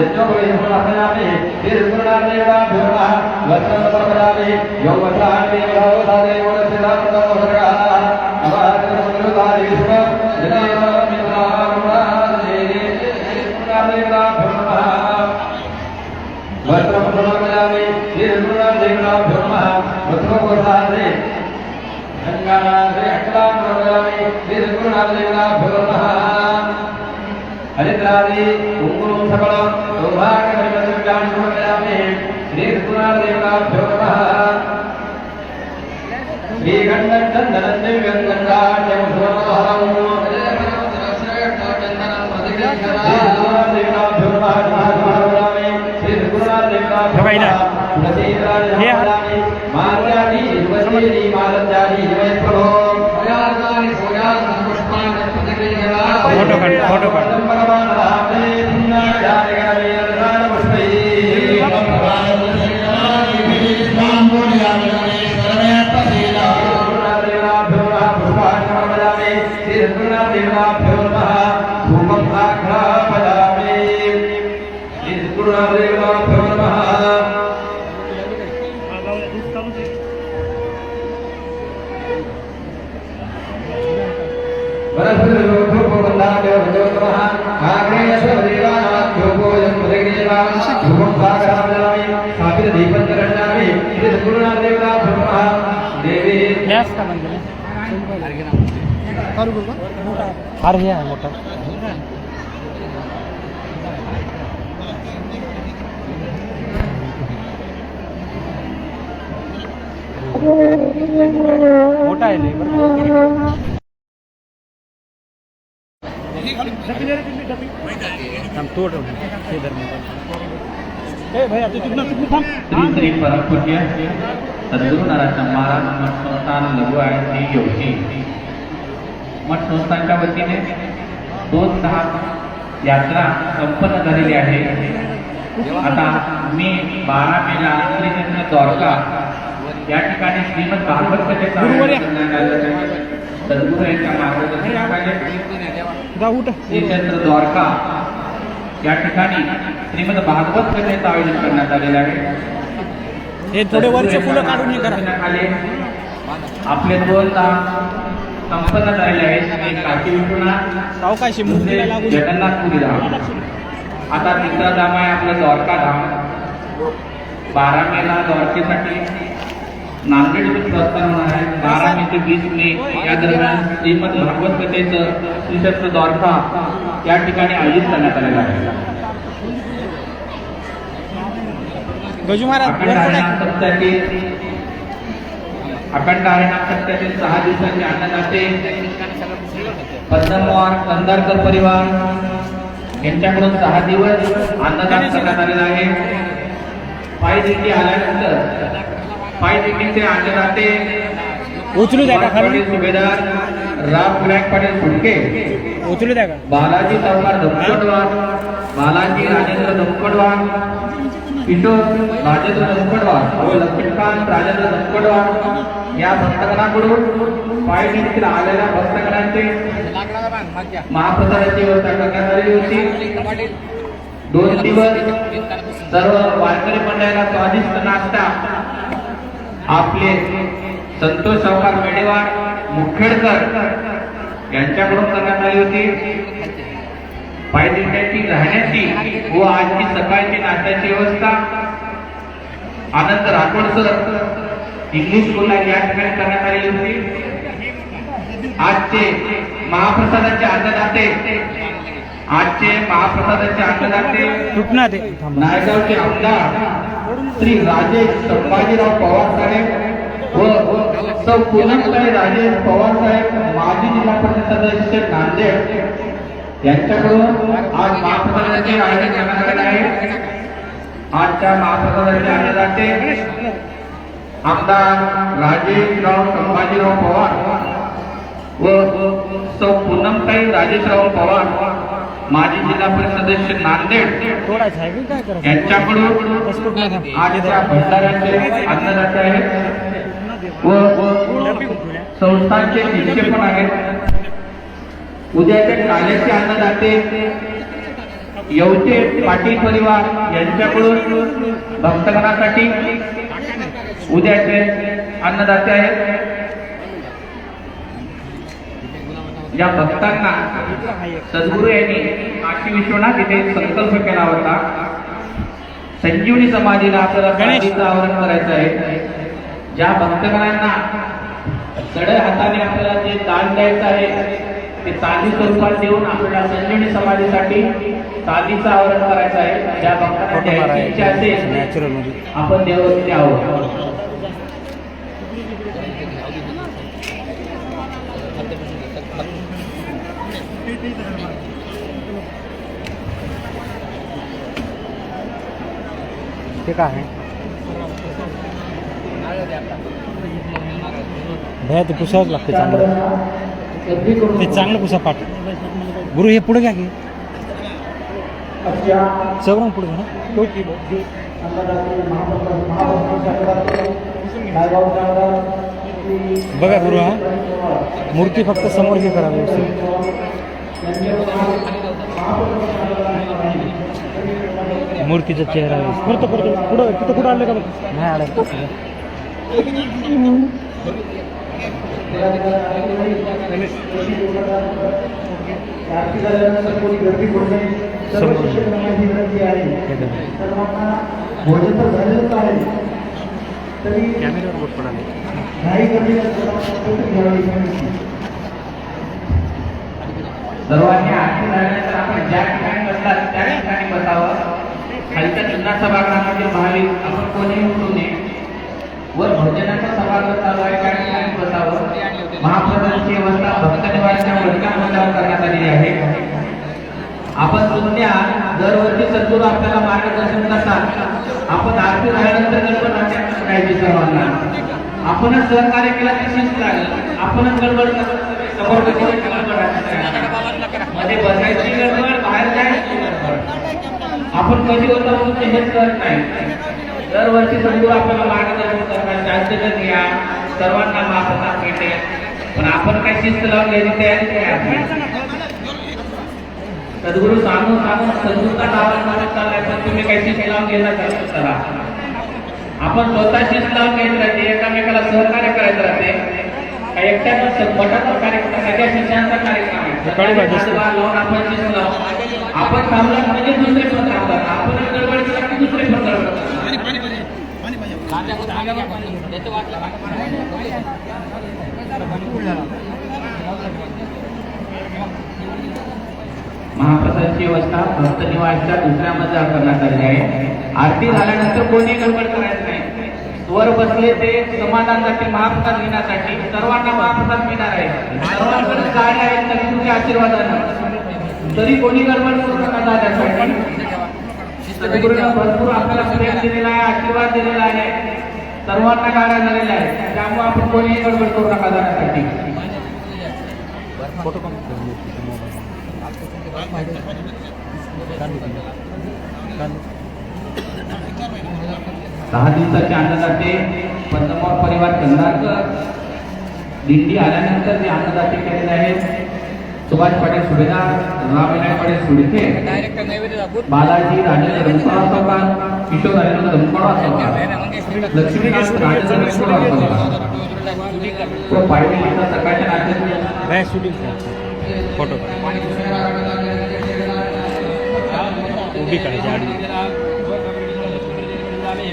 वस्त्रप्रमामयामि श्रीरघुनाथदेवनाभ्यो नमः वस्त्रप्रसादे गङ्गानाथे अष्टामयामि श्रीरघुनाथदेवनाभ्यो नमः हरिद्रादि कुङ्कुमं सकलं सौभाग्यपरिवर्तनानि समर्पयामि नमः ఫలితాది ఉంగురం సకల సౌభాగ్య పరిమితాన్ని సమర్పయామి శ్రీ సత్యనారాయణదేవతాభ్యో నమ శ్రీగండం చందనం దివ్యం గండాడ్యం సర్వహరం మాల్యాని మాల్యాని మాల్యాని హిమయ ప్రభో फोटो काढ फोटो काढ देवी गॅस का म्हणजे फार हे आहे मोठा मोठा आहे लई बरं का. थांब, तो ठेव. हे धर मोबाईल. ए भैया तू तिकडनं तिकडनं थांब श्री परमपूज्य सद्गुरु नारायण महाराज मठ संस्थान लघु आहे श्री योगी मठ संस्थानच्या वतीने दोन दहा यात्रा संपन्न झालेली आहे आता मी बारा मेला श्रीचंद्र द्वारका या ठिकाणी श्रीमद भागवत कथेचा. सद्गुरू यांच्या मार्गदर्शनाखाली श्रीचंद्र द्वारका या ठिकाणी श्रीमद भागवत कथेचं आयोजन करण्यात आलेलं आहे. हे थोडे वरचे फुलं काढून हे करा. खाली आपले दोन तास संपन्न झालेले आहेत. मूर्तीला लागून जगन्नाथपुरी धाम. आता तिसरा धाम आहे आपलं द्वारका धाम. बारा मेला द्वारकेसाठी नांदेड प्रस्थान होणार आहे. बारा मे ते वीस मे या दरम्यान श्रीमद भागवत कथेचं श्रीक्षेत्र द्वारका या ठिकाणी आयोजित करण्यात आलेलं आहे. अखंड हरिनाम सप्ताहातील सहा दिवसांचे अन्नदाते पद्मवार कंदारकर परिवार यांच्याकडून सहा दिवस अन्नदान करण्यात आलेलं आहे. पायी दिंडी आल्यानंतर पायी दिंडीचे अन्नदाते उचलू द्या सुभेदार राम विनायक पाटील फुटके उचलू द्या का? बालाजी चौकार धमकडवार बालाजी राजेंद्र धमकडवार किशोर राजेंद्र धमकडवार व लक्ष्मीकांत राजेंद्र धमकडवार या भक्तगणाकडून पायदीतील आलेल्या भक्तगणांचे महाप्रसादाची व्यवस्था करण्यात आली होती. दोन दिवस सर्व वारकरी मंडळाला स्वादिष्ट नाश्ता आपले संतोष सावकार मेडेवाड मुखेडकर यांच्याकडून करण्यात आली होती पायदिंड्याची राहण्याची व आजची सकाळची नाश्त्याची व्यवस्था आनंद राठोड सर इंग्लिश स्कूलला या ठिकाणी करण्यात आलेली होती आजचे महाप्रसादाचे अन्नदाते आजचे महाप्रसादाचे अन्नदाते. नायगावचे आमदार श्री राजेश संभाजीराव पवार साहेब व सौ पूनमताई राजेश पवार साहेब माजी जिल्हा परिषद सदस्य नांदेड यांच्याकडून आज महाप्रसादाचे आयोजन करण्यात आले आहे. आजच्या महाप्रसादाचे अन्नदाते आमदार राजेशराव संभाजीराव पवार व सौ पूनमताई राजेशराव पवार माजी जिल्हा परिषद सदस्य नांदेड यांच्याकडून आजच्या भंडाऱ्याचे अन्नदाते आहेत व संस्थांचे शिक्षक पण आहेत. उद्याच्या काल्याचे अन्नदाते येवते पाटील परिवार यांच्याकडून भक्तगणासाठी उद्याचे अन्नदाते आहेत. या भक्तांना सद्गुरू यांनी काशी विश्वनाथ इथे संकल्प केला होता. संजीवनी समाधीला आपल्याला आवरण करायचं आहे. ज्या भक्तगणांना सडळ हाताने आपल्याला जे दान द्यायचं आहे ते चांदी स्वरूपात देऊन आपल्याला संजीवनी समाधीसाठी चांदीचं आवरण करायचं आहे. ज्या भक्तांना इच्छा असेल मध्ये आपण देव द्यावं ते काय आहे. भया ते पुसावंच लागते चांगलं. ते चांगलं पुसा पाठ. गुरु हे पुढे घ्या की. चौरंग पुढे घ्या ना. बघा गुरु हा. मूर्ती फक्त समोर हे करावी मूर्तीचा चेहरा करतो करतो पुढं तिथं कुठं आलं का नाही आलं. भोजन तर झालेलंच आहे तरी नाही गर्दी घ्यावी सर्वांनी आरती झाल्यानंतर आपण ज्या ठिकाणी बसलात त्या ठिकाणी बसावं. खालच्या जुन्ना सभागृहामध्ये भाविक आपण कोणीही उठू नये. वर भोजनाचा सभागृह चालू आहे त्या ठिकाणी बसावं महाप्रसादाची व्यवस्था भक्त निवासाच्या वरच्या मंडळावर करण्यात आलेली आहे. आपण सुज्ञ दरवर्षी सद्गुरू आपल्याला मार्गदर्शन करतात. आपण आरती झाल्यानंतर गडबड नाट्य करायची सर्वांना. आपणच सहकार्य केला तर शिस्त लागेल. आपणच गडबड समोर मध्ये बसायची गडबड बाहेर जायची गडबड. आपण कधी होता म्हणून हेच करत नाही. दरवर्षी सद्गुरू आपल्याला मार्गदर्शन करतात शांततेत घ्या सर्वांना महाप्रसाद भेटेल पण आपण काही शिस्त लावून घ्यायची तयारी नाही आपली सद्गुरू सांगून सांगून सद्गुरूचा नावाला करत चाललाय पण तुम्ही काही शिस्त लावून गेला चला. आपण स्वतः शिस्त लावून घ्यायचं राहते एकामेकाला सहकार्य करायचं राहते. एकट्याच मठाचा कार्यक्रम सगळ्या शिष्यांचा कार्यक्रम आहे. लावून आपण शिस्त लावू आपण थांबलं म्हणजे दुसरे पण थांबतात आपण गडबड केला की दुसरे पण गडबड महाप्रसादची व्यवस्था भक्त निवासच्या दुसऱ्या मजल्यावर करण्यात आली आहे. आरती झाल्यानंतर कोणी गडबड करायचं नाही. वर बसले ते समाधानासाठी महाप्रसाद घेण्यासाठी सर्वांना महाप्रसाद मिळणार आहे. सर्वांकडे काय आहे तरी तुमच्या आशीर्वादानं. तरी कोणी गडबड करू नका जाण्यासाठी सद्गुरूनं भरपूर आपल्याला प्रेम दिलेला आहे आशीर्वाद दिलेला आहे. सर्वांना गाड्या झालेल्या आहेत त्यामुळे आपण कोणीही गडबड करू नका जाण्यासाठी दहा दिवसाच्या अन्नदाते पद्मवार परिवार कंधारकर दिंडी आल्यानंतर जे अन्नदाते केलेले आहेत सुभाष पाटील सुभेदार रामविनायक पाटील सुडके बालाजी राजेंद्र रंगपाळा चौकार किशोर राजेंद्र रंगपाळा चौकार लक्ष्मीकांत राजेंद्र रंगपाळा चौकार तो पायवीचा सकाळच्या नाट्यात शूटिंग फोटो उभी काढायची आडवी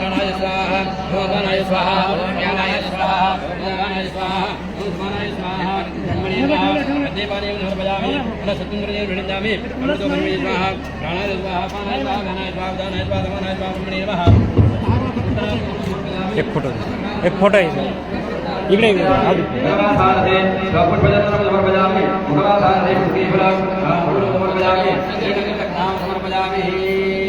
गणाय स्वाहा भगवानाय स्वाहा ज्ञानाय स्वाहा भगवानाय स्वाहा भगवानाय स्वाहा ब्रह्मणे स्वाहा देवाने समर्पयामि अनसत्तुन्द्रिये गृह्णामि अमृतो ब्रह्मणे स्वाहा प्राणाय स्वाहा पानाय स्वाहा धनाय स्वाहा उदानाय स्वाहा समानाय स्वाहा ब्रह्मणे स्वाहा एक फोटो एक फोटो आहे इकडे आधी भगवासारथे स्वापट बजावं समर्पयामि भगवासारथे मुक्तिफलं समर्पयामि समर्पयामि